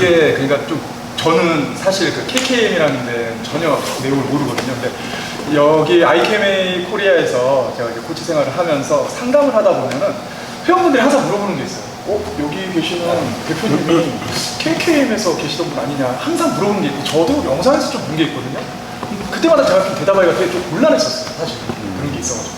그게 그러니까 좀 저는 사실 그 KKM이라는 데는 전혀 내용을 모르거든요. 근데 여기 IKMA 코리아에서 제가 이제 코치 생활을 하면서 상담을 하다 보면은 회원분들이 항상 물어보는 게 있어요. 어, 여기 계시는 대표님이 KKM에서 계시던 분 아니냐 항상 물어보는 게 있고 저도 영상에서 좀 본 게 있거든요. 그때마다 제가 좀 대답하기가 되게 좀 곤란했었어요. 사실 그런 게 있어가지고.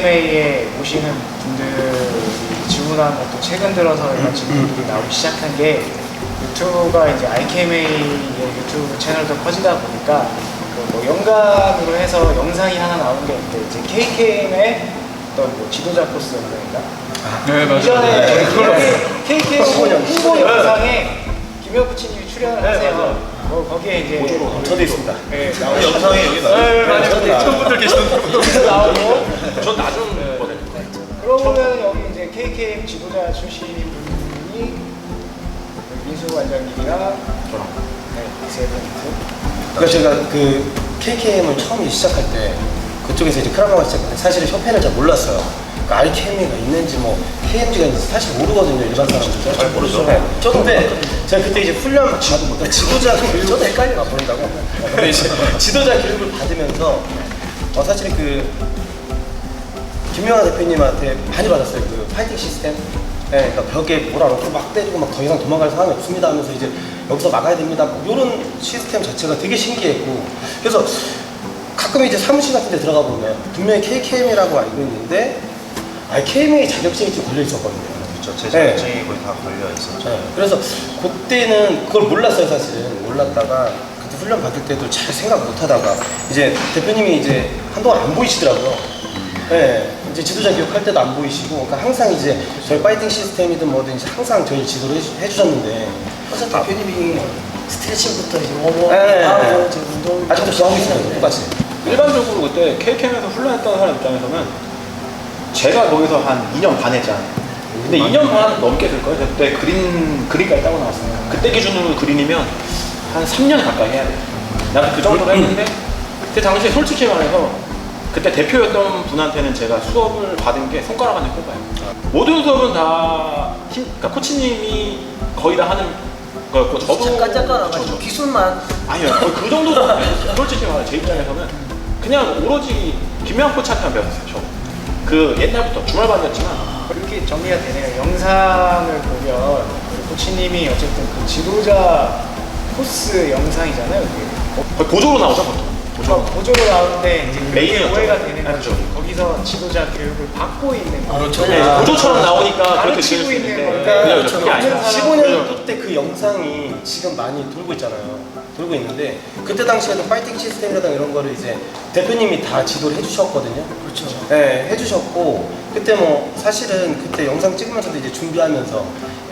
IKMA에 오시는 분들이 질문하는 것도 최근 들어서 이런 질문들이 나오기 시작한 게 유튜브가 이제 IKMA의 유튜브 채널도 커지다 보니까 그뭐 연관으로 해서 영상이 하나 나오는 게 있는데 이제 KKM의 어떤 뭐 지도자 코스 영상인가? 네, 맞아요. 이전에 네, KKM 홍보 영상에 김혁 부치님이 출연을 하세요. 거기에 이제 저도 있습니다. 네, 그 나오시죠. 영상에 여기 나와요. 네, 맞아요. 어떤 분들 계시던데. 여기서 나오고 전 나중 버전. 그러면 여기 이제 KKM 지도자 출신인 분이 민수 관장님이랑 저랑. 네, 세 분이고 그러니까 제가 그 KKM을 처음 시작할 때 그쪽에서 이제 크라마가 시작할 때 사실은 협회를 잘 몰랐어요. 그러니까 IKM가 있는지 뭐 KMG가 있는지 사실 모르거든요 일반 사람들. 잘 모르죠. 네. 저도 근데 제가 그때 이제 훈련 받 지도자 교육 저도 헷갈려 보인다고. 근데 이제 지도자 교육을 받으면서 어, 사실 그 김영하 대표님한테 많이 받았어요. 그 파이팅 시스템. 네, 그러니까 벽에 몰아놓고 막 때리고 막 더 이상 도망갈 상황이 없습니다 하면서 이제 여기서 막아야 됩니다. 뭐 이런 시스템 자체가 되게 신기했고 그래서 가끔 이제 사무실 같은 데 들어가 보면 분명히 KKM이라고 알고 있는데 아 KMA 자격증이 좀 걸려 있었거든요. 그렇죠. 제 네. 자격증이 거의 다 걸려 있었죠. 네, 그래서 그때는 그걸 몰랐어요 사실은 몰랐다가 그때 훈련 받을 때도 잘 생각 못 하다가 이제 대표님이 이제 한동안 안 보이시더라고요 네, 이제 지도자 교육할 때도 안 보이시고 그러니까 항상 이제 저희 파이팅 시스템이든 뭐든 이제 항상 저희 지도를 해주, 해주셨는데 그래서 대표님이 스트레칭부터 이제 워머 네. 하고 이제 운동 아직도 저하고 있어요 똑같이 일반적으로 그때 KKM에서 훈련했던 사람 입장에서는 제가 거기서 한 2년 반 했잖아요. 근데 2년 반 넘게 될 거예요. 그때 그린, 그린까지 따고 나왔으니까. 그때 기준으로 그린이면 한 3년 가까이 해야 돼요. 나는 그 정도로 했는데, 그때 당시에 솔직히 말해서 그때 대표였던 분한테는 제가 수업을 받은 게 손가락 안에 꼽아요. 모든 수업은 다, 힘, 그러니까 코치님이 거의 다 하는 거였고, 저도. 잠깐 잠깐 와가지고 그쵸. 기술만 아니요, 거의 그 정도도. 솔직히 말해 제 입장에서는 그냥 오로지 김영 코치한테만 배웠어요. 저. 그 옛날부터 주말반이었지만 이렇게 정리가 되네요. 영상을 보면 코치님이 어쨌든 그 지도자 코스 영상이잖아요. 이게. 거의 보조로 나오죠, 보통. 보조, 보조로 나오는데 이제 그게 메인이었죠. 오해가 되는 아, 거죠. 그렇죠. 거기서 지도자 교육을 받고 있는 거. 그렇죠. 네, 보조처럼 나오니까 그렇게 가르치고 들릴 수 있는 있는데 거니까 그냥 그렇죠. 그게 아니라 그렇죠. 15년 때그 영상이 지금 많이 돌고 있잖아요. 돌고 있는데 그때 당시에는 파이팅 시스템이라든가 이런 거를 이제 대표님이 다 지도를 해주셨거든요. 그렇죠. 네, 해주셨고 그때 뭐 사실은 그때 영상 찍으면서도 이제 준비하면서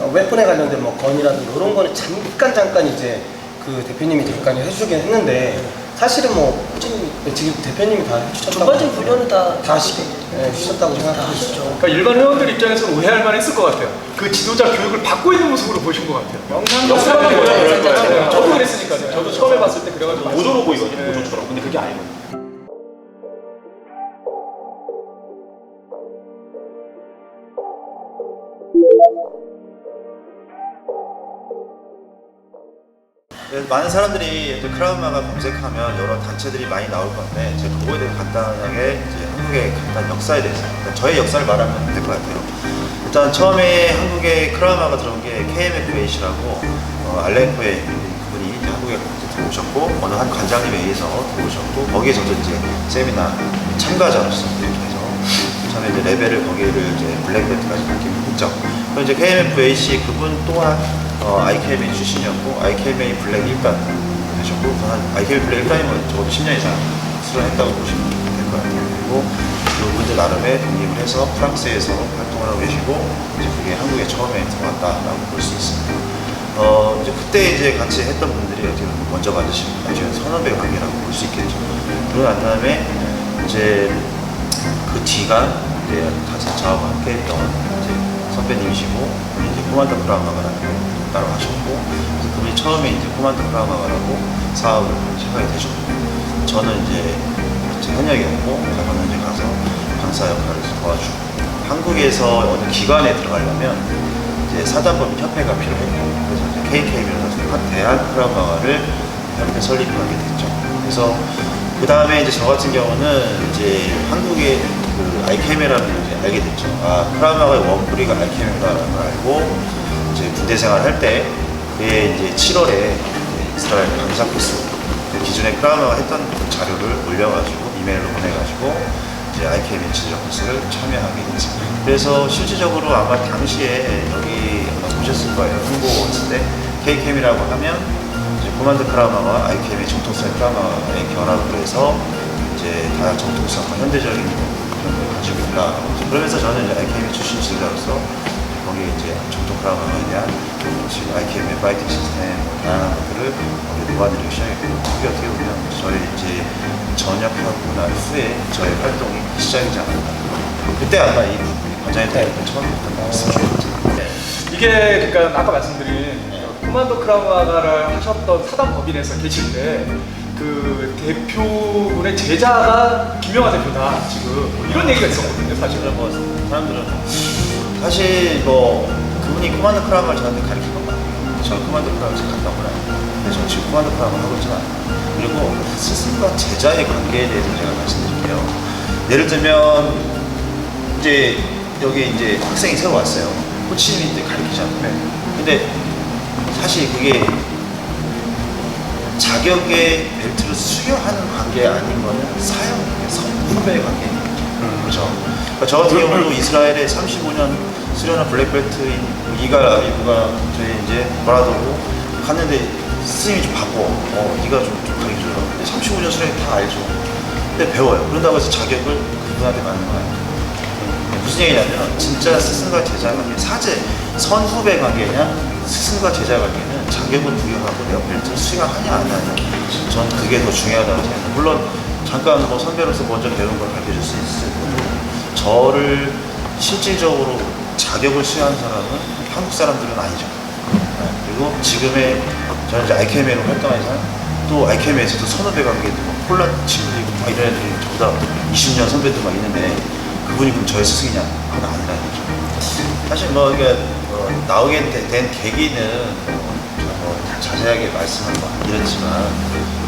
어, 웨폰에 관련된 뭐 건이라든가 이런 거는 잠깐 잠깐 이제 그 대표님이 잠깐 해주긴 했는데 사실은 뭐 코치님 이 지금 대표님이 다 해주셨다고 전반적인 훈련은 다다 시, 네, 해주셨다고 다 생각하고. 하셨죠. 그러니까 일반 회원들 입장에서는 오해할 만했을 것 같아요. 그 지도자 교육을 받고 있는 모습으로 보신 것 같아요. 영상 영상만 보면 그럴 거예요. 저도 그랬으니까요. 저도 처음에 봤을 때 그래가지고 보조로 보이거든요, 네. 보조처럼. 근데 그게 아니거 네, 많은 사람들이 이제 크라우마가 검색하면 여러 단체들이 많이 나올 건데 제가 그거에 대해 간단하게 이제 한국의 간단 역사에 대해서 그러니까 저의 역사를 말하면 될 것 같아요. 일단 처음에 한국에 크라우마가 들어온 게 KMFAC라고 어, 알렌코의 그분이 한국에 들어오셨고 어느 한 관장님에 의해서 들어오셨고 거기에 저도 이제 세미나 참가자로서 해서 처음에 이제 레벨을 거기를 이제 블랙벨트까지 이렇게 했죠. 그리고 이제 KMFAC 그분 또한 어, IKMA 출신이었고 IKMA 블랙 1단 하셨고 한 IKMA 블랙 1단이면 적어도 10년 이상 수련했다고 보시면 될 것 같아요. 그리고 그분들 나름의 독립을 해서 프랑스에서 활동을 하고 계시고 이제 그게 한국에 처음에 들어왔다라고 볼 수 있습니다. 어, 이제 그때 이제 같이 했던 분들이 어떻게 먼저 받으신 나중에 선후배 관계라고 볼 수 있겠죠. 그러고 난 다음에 이제 그 뒤가 이제 같이 저하고 함께 했던 이제 선배님이시고 이제 코만더 프라마가라는 따라가셨고 그래서 그분이 처음에 이제 코만드 크라마가라고 사업을 시작하게 되셨고 저는 이제 제 현역이었고 가서는 이제 가서 강사 역할을 도와주고 한국에서 어느 기관에 들어가려면 이제 사단법인 협회가 필요했고 그래서 이제 KK라서 대한 크라마가를 협회 설립하게 됐죠. 그래서 그 다음에 이제 저 같은 경우는 이제 한국의 그 아이케메라는 이제 알게 됐죠. 아 크라마가의 원뿌리가 아이케메라는 걸 알고 이제 군대 생활할 때 그해 이제 7월에 이스라엘 강사 코스 그 기존에 크라마가 했던 그 자료를 올려가지고 이메일로 보내가지고 이제 IKM 지도자 코스를 참여하게 됐죠. 그래서 실질적으로 아마 당시에 여기 아마 보셨을 거예요. 홍보 했을 때 KKM이라고 하면 이제 코만드 크라마와 IKM의 정통성 크라마의 결합을 해서 이제 다 정통성과 현대적인 그런 걸 가지고 있다. 그러면서 저는 이제 IKM 출신 지도자로서 거기에 이제 정통 크라마에 대한 지금 IKM의 파이팅 시스템 뭐 다양한 것들을 거기에 녹아내리기 시작했고 그게 어떻게 보면 저의 이제 전역하고 난 후에 저의 활동이 시작이지 않았나. 그때 아마 이 관장의 대회를 처음 했던 것 같습니다. 이게 그러니까 아까 말씀드린 코만도 크라마가를 하셨던 사단 법인에서 계실 때 그 대표분의 제자가 김영하 대표다 지금 뭐 이런 얘기가 있었거든요 사실은 사실은 뭐 사람들은 사실 뭐 그분이 코만드 크라마를 저한테 가르친 건 맞고요. 저는 코만드 크라마를 잘 갔다 오고 근데 저는 지금 코만드 크라마를 하고 있지는 않아요. 그리고 스승과 제자의 관계에 대해서 제가 말씀드릴게요. 예를 들면 이제 여기 이제 학생이 새로 왔어요. 코치님이 이제 가르치잖아요. 근데 사실 그게 자격의 벨트를 수여하는 관계 아닌 거는 사형의 선후배 관계입니다. 그렇죠. 그러니까 저 같은 경우도 이스라엘에 35년 수련한 블랙벨트인 이갈 아비브가 저희 이제 브라더고 갔는데 스승이 좀 바꿔. 어, 네가 좀, 좀 가르쳐줘. 근데 35년 수련이 다 알죠. 근데 배워요. 그런다고 해서 자격을 그분한테 맞는 거 아니에요. 무슨 얘기냐면 진짜 스승과 제자 관계 사제 선후배 관계냐 스승과 제자 관계는 자격을 부여하고 내가 벨트를 수행하냐 안 하냐 전 그게 더 중요하다고 생각해요 물론 잠깐 뭐 선배로서 먼저 배운 걸 가르쳐 줄 수 거고 저를 실질적으로 자격을 수행한 사람은 한국 사람들은 아니죠 네, 그리고 지금의 저는 이제 활동하는 사람 또 아이케메에서도 선후배 관계도 막 폴라 친구도 있고 막 이런 애들이 전부 다 20년 선배들 막 있는데 그분이 그럼 저의 스승이냐? 그건 아니라는 거죠. 사실 뭐 이게 뭐 나오게 되- 된 계기는 뭐, 뭐 자세하게 말씀은 뭐 이렇지만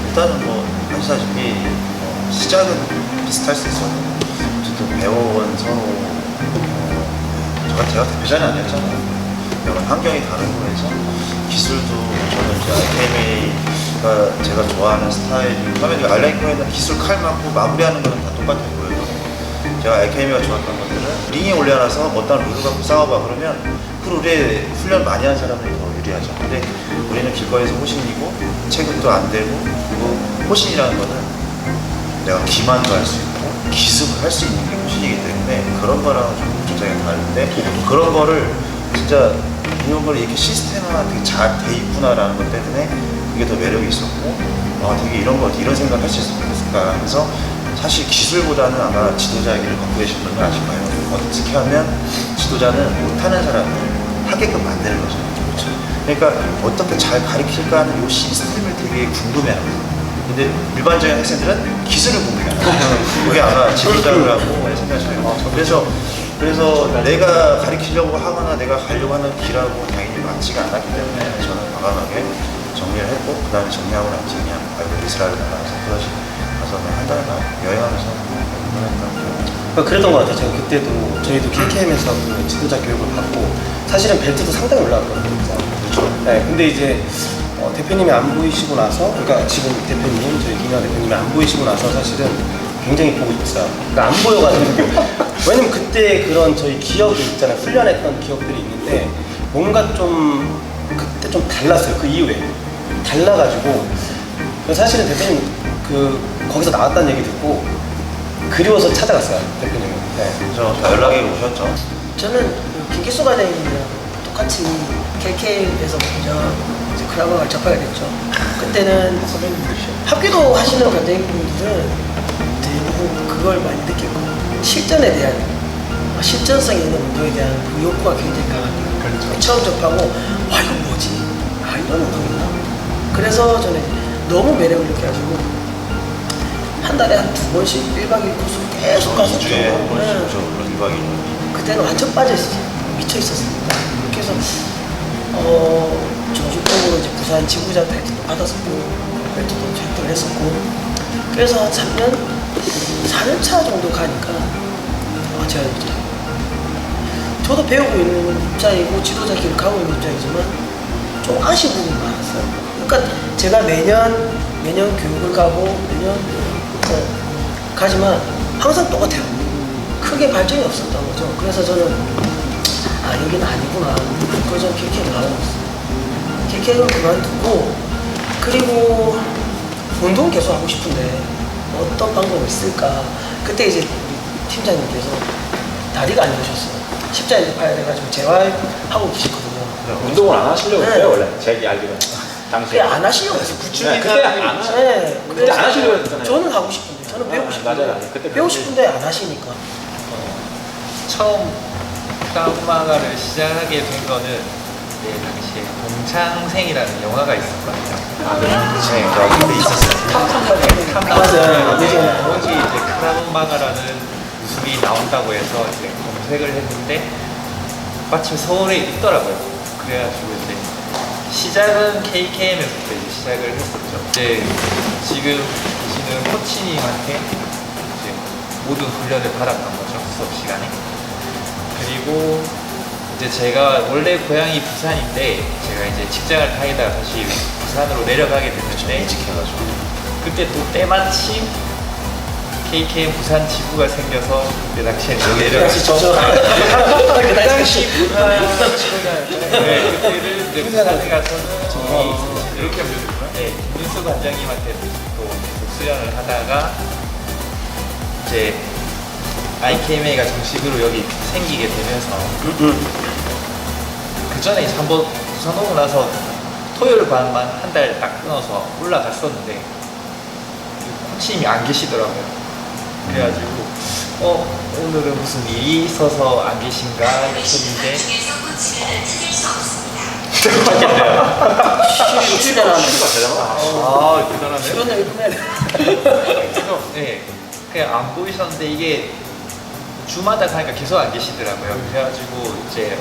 일단은 뭐 아시다시피 뭐 시작은 비슷할 수 있어요. 어쨌든 배워온 서로 어, 제가 대표자는 아니었잖아요. 여러 환경이 다른 거에서 기술도 저는 이제 IKMA가 제가 좋아하는 스타일이 처음에 알라이코에는 기술 칼 맞고 마무리하는 거는 다 똑같아 보여요. 제가 IKM가 좋았던 것들은 링에 올려놔서 어떤 룰을 갖고 싸워봐 그러면 그 룰에 훈련 많이 한 사람이 더 유리하죠. 근데 우리는 길거리에서 호신이고 체급도 안 되고 그리고 호신이라는 거는 내가 기만도 할 수 있고 기습을 할 수 있는 게 호신이기 때문에 그런 거랑 좀 조장이 다른데 그런 거를 진짜 이런 걸 이렇게 시스템화 되게 잘 돼 있구나라는 것 때문에 그게 더 매력이 있었고 아 되게 이런 거 이런 생각 할 수 있을까 하면서 사실 기술보다는 아마 지도자의 길을 걷고 계신 분은 아실 거예요. 어떻게 하면 지도자는 못하는 사람을 하게끔 만드는 거죠. 그렇죠. 그러니까 어떻게 잘 가르칠까 하는 이 시스템을 되게 궁금해합니다. 근데 일반적인 학생들은 기술을 궁금해해요. 그게 아마 지도자라고 생각하셔요. 그래서 그래서 내가 가르치려고 하거나 내가 가려고 하는 길하고 당연히 맞지가 않았기 때문에 저는 과감하게 정리를 했고 그 다음에 정리하고 나서 그냥 아이고 이스라엘을 나가서 그러시 가서 한 달간 여행하면서 그러니까 그랬던 것 같아요. 제가 그때도 저희도 KKM에서 그 지도자 교육을 받고 사실은 벨트도 상당히 올라왔거든요. 네, 근데 이제 어, 대표님이 안 보이시고 나서, 그러니까 지금 대표님, 저희 김영 대표님이 안 보이시고 나서 사실은 굉장히 보고 싶었어요. 그러니까 안 보여가지고. 왜냐면 그때 그런 저희 기억이 있잖아요. 훈련했던 기억들이 있는데 뭔가 좀 그때 좀 달랐어요. 그 이후에 달라가지고 사실은 대표님 그 거기서 나왔다는 얘기 듣고 그리워서 찾아갔어요 대표님은. 네. 그래서 연락이 오셨죠. 저는 그 김기수 과장님이랑 똑같이 KK에서 먼저 이제 크라바를 접하게 됐죠. 그때는 합기도 하시는 관장님들은 대부분 그걸 많이 느꼈고 실전에 대한 실전성 있는 운동에 대한 그 욕구가 굉장히 강합니다. 그렇죠. 처음 접하고 와 이거 뭐지? 아 이런 운동 있나? 그래서 저는 너무 매력을 느껴가지고 한 달에 한 두 번씩 1박 2일 코스 계속 갔었죠. 2주에 한 번씩 네. 저 그런 2박 2일. 그때는 완전 빠져 있었어요. 미쳐 있었습니다. 그렇게 해서 어 전주적으로 이제 부산 지구자 타이틀도 받았었고 벨트도 획득을 했었고 그래서 한 3년 4년 차 정도 가니까 아 제가 이제 저도 배우고 있는 입장이고 지도자 길을 가고 있는 입장이지만 좀 아쉬운 부분이 많았어요. 그러니까 제가 매년 매년 교육을 가고 매년 어, 가지만 항상 똑같아요. 크게 발전이 없었던 거죠. 그래서 저는 아 여기는 아니구나. 그래서 저는 KK를 나왔어요. KK를 그만두고 그리고 운동 계속 하고 싶은데 어떤 방법이 있을까? 그때 이제 우리 팀장님께서 다리가 안 좋으셨어요. 십자인대 파야 돼가지고 재활하고 계시거든요. 운동을 안 하시려고 네. 했어요 원래 제 알기로는 당시에 그게 안 하시려고 했어요. 네, 그때 안 하시 네, 그때 안 하시려고 했잖아요 저는 하고 싶은데, 저는 배우고 아, 싶은데, 맞아요, 맞아요. 그때 배우고. 싶은데 안 하시니까. 처음 크라우마가를 시작하게 된 거는 그때 당시에 공창생이라는 영화가 있었거든요. 아, 네. 네, 저한테 있었어요. 맞아요. 예전에. 거기 이제 크라우마가라는 무술이 나온다고 해서 이제 검색을 했는데 마침 서울에 있더라고요. 그래가지고 이제 시작은 KKM에서부터 이제 시작을 했었죠. 이제 지금 계시는 코치님한테 이제 모든 훈련을 받았던 거죠 수업 시간에. 그리고 이제 제가 원래 고향이 부산인데 제가 이제 직장을 다니다가 다시 부산으로 내려가게 됐는데 이직해가지고. 그때 또 때마침 KKM 부산 지부가 생겨서 그때 당시에 내려가서 그 당시 부산 지부가 네, 그때를 이제 부산에 가서는 저기 이렇게 하면 네, 김윤수 관장님한테 또 수련을 하다가 이제 IKMA가 정식으로 여기 생기게 되면서 그 전에 이제 한번 부산 오고 나서 토요일 밤만 한 달 딱 끊어서 올라갔었는데 그 코치님이 안 계시더라고요. 그래가지고 어 오늘은 무슨 일이 있어서 안 계신가 했었는데 출연하는 아 대단하네요. 출연을 끝내야 돼. 그래서 네 그냥 안 보이셨는데 이게 주마다 가니까 계속 안 계시더라고요. 그래가지고 이제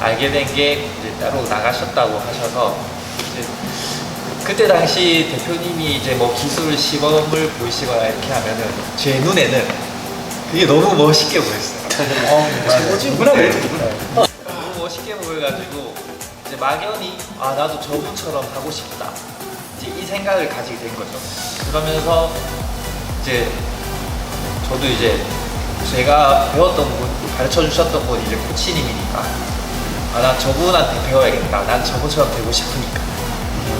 알게 된게 이제 따로 나가셨다고 하셔서 이제 그때 당시 대표님이 이제 뭐 기술 시범을 보이시거나 이렇게 하면은 제 눈에는 그게 너무 멋있게 보였어요. 뭐지? 너무 멋있게 보여가지고 이제 막연히 아 나도 저분처럼 하고 싶다 이제 이 생각을 가지게 된 거죠. 그러면서 이제 저도 이제 제가 배웠던 분 가르쳐 주셨던 분이 이제 코치님이니까 아 난 저분한테 배워야겠다. 난 저분처럼 되고 싶으니까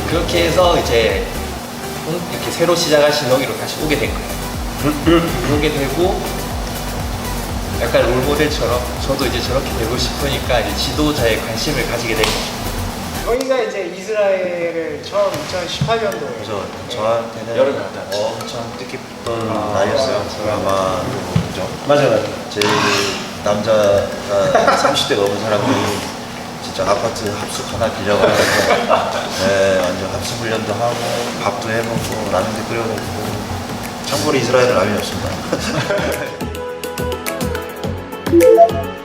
그렇게 해서 이제 음, 이렇게 새로 시작하신 여기로 다시 오게 된 거예요. 오게 되고 약간 롤모델처럼 저도 이제 저렇게 되고 싶으니까 이제 지도자의 관심을 가지게 된 거죠. 저희가 이제 이스라엘을 처음 2018년도에 그래서 저한테는 여름에. 엄청 뜻깊던 날이었어요. 아마 그죠? 맞아요, 제 남자가 30대 넘은 사람이 진짜 아파트 합숙 하나 빌려가지고 네, 완전 합숙 훈련도 하고 밥도 해먹고 라면도 끓여 먹고 참고로 이스라엘은 라면이 없습니다.